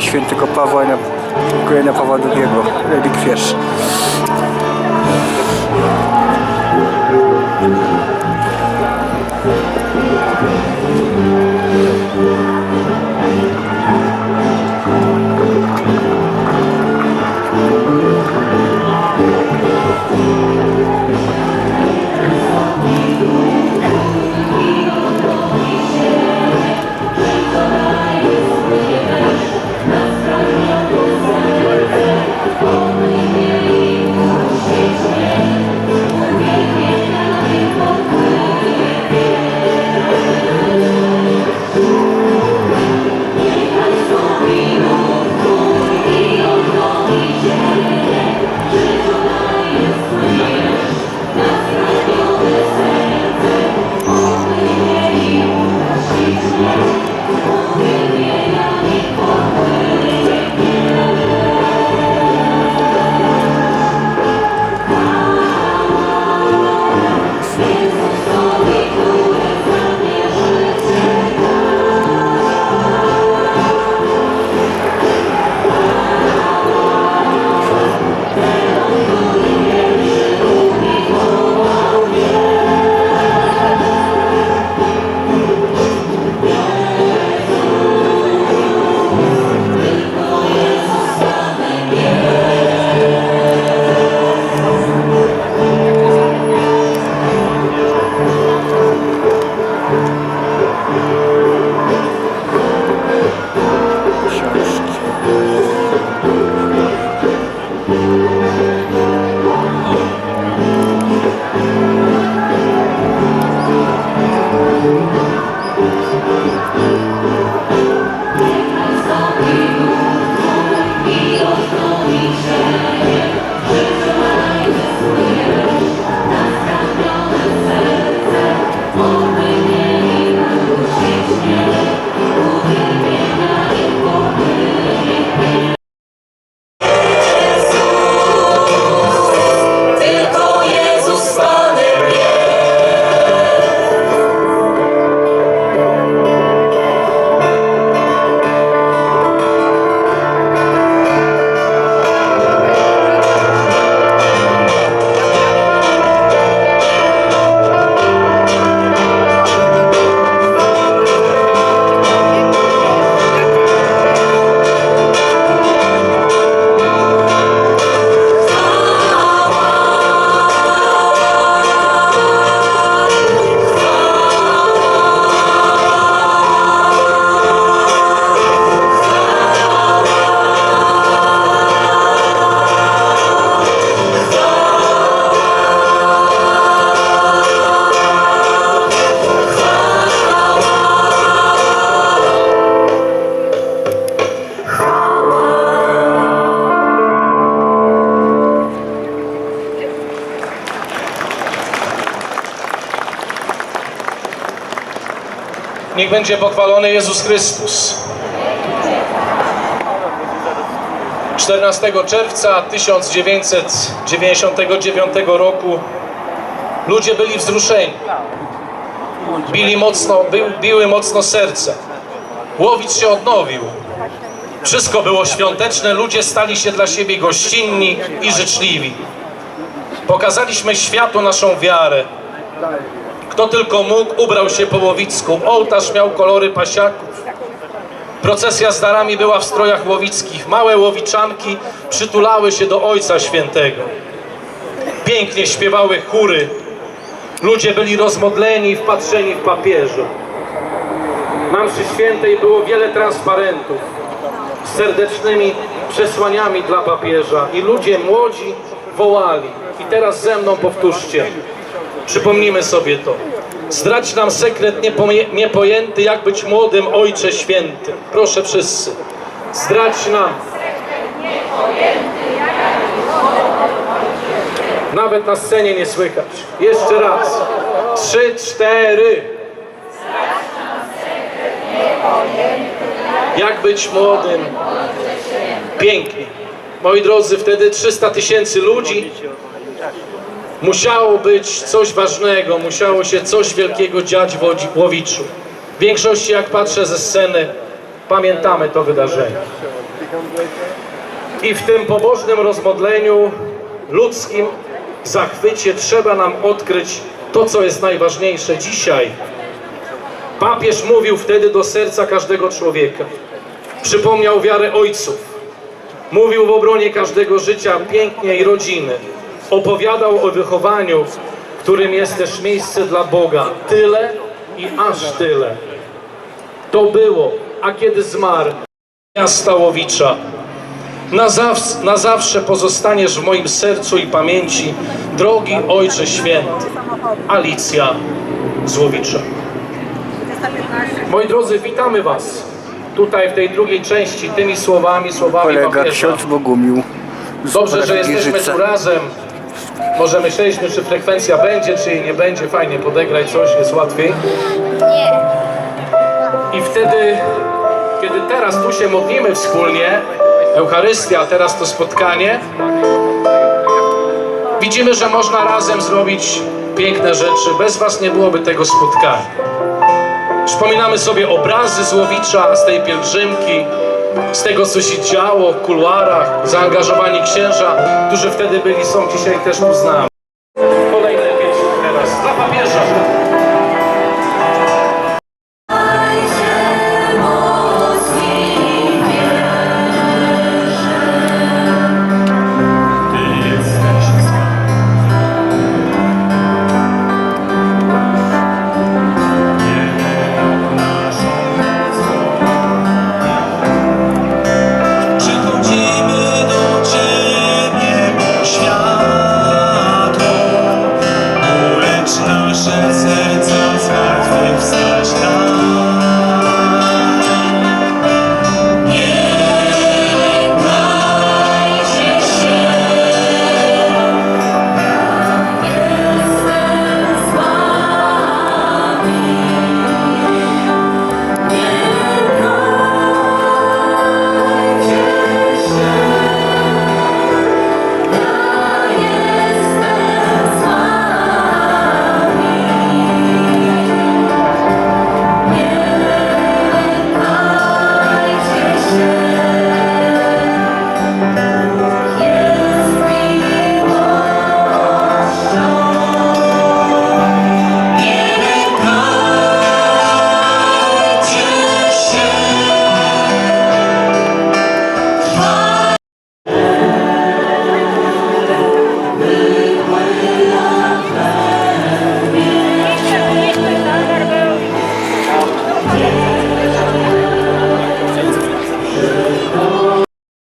świętego Pawła na Jana Pawła II, relikwierz. Niech będzie pochwalony Jezus Chrystus. 14 czerwca 1999 roku ludzie byli wzruszeni. Bili mocno, by, biły mocno serca. Łowicz się odnowił. Wszystko było świąteczne, ludzie stali się dla siebie gościnni i życzliwi. Pokazaliśmy światu naszą wiarę. Kto tylko mógł, ubrał się po łowicku. Ołtarz miał kolory pasiaków. Procesja z darami była w strojach łowickich. Małe łowiczanki przytulały się do Ojca Świętego. Pięknie śpiewały chóry. Ludzie byli rozmodleni i wpatrzeni w papieża. Na mszy świętej było wiele transparentów z serdecznymi przesłaniami dla papieża i ludzie młodzi wołali. I teraz ze mną powtórzcie. Przypomnijmy sobie to. Zdradź nam sekret niepojęty, jak być młodym Ojcze Święty. Proszę wszyscy. Zdradź nam. Nawet na scenie nie słychać. Jeszcze raz. Trzy, cztery. Jak być młodym? Pięknie. Moi drodzy, wtedy 300 tysięcy ludzi Musiało być coś ważnego, musiało się coś wielkiego dziać w Łowiczu. W większości, jak patrzę ze sceny, pamiętamy to wydarzenie. I w tym pobożnym rozmodleniu ludzkim zachwycie trzeba nam odkryć to, co jest najważniejsze dzisiaj. Papież mówił wtedy do serca każdego człowieka. Przypomniał wiarę ojców. Mówił w obronie każdego życia pięknie i rodziny. Opowiadał o wychowaniu, którym jest też miejsce dla Boga. Tyle i aż tyle. To było, a kiedy zmarł, miasta Łowicza, na, zaw- na zawsze pozostaniesz w moim sercu i pamięci, drogi Ojcze Święty. Alicja Złowicza. Moi drodzy, witamy Was tutaj w tej drugiej części tymi słowami, słowami Kolega papieża. ksiądz Bogumił. Dobrze, że jesteśmy tu razem. Może myśleliśmy, czy frekwencja będzie, czy jej nie będzie. Fajnie podegrać coś, jest łatwiej. I wtedy, kiedy teraz tu się modlimy wspólnie, Eucharystia, teraz to spotkanie, widzimy, że można razem zrobić piękne rzeczy. Bez Was nie byłoby tego spotkania. Przypominamy sobie obrazy Złowicza z tej pielgrzymki, z tego, co się działo w kuluarach, zaangażowani księża, którzy wtedy byli, są dzisiaj też tu z nami.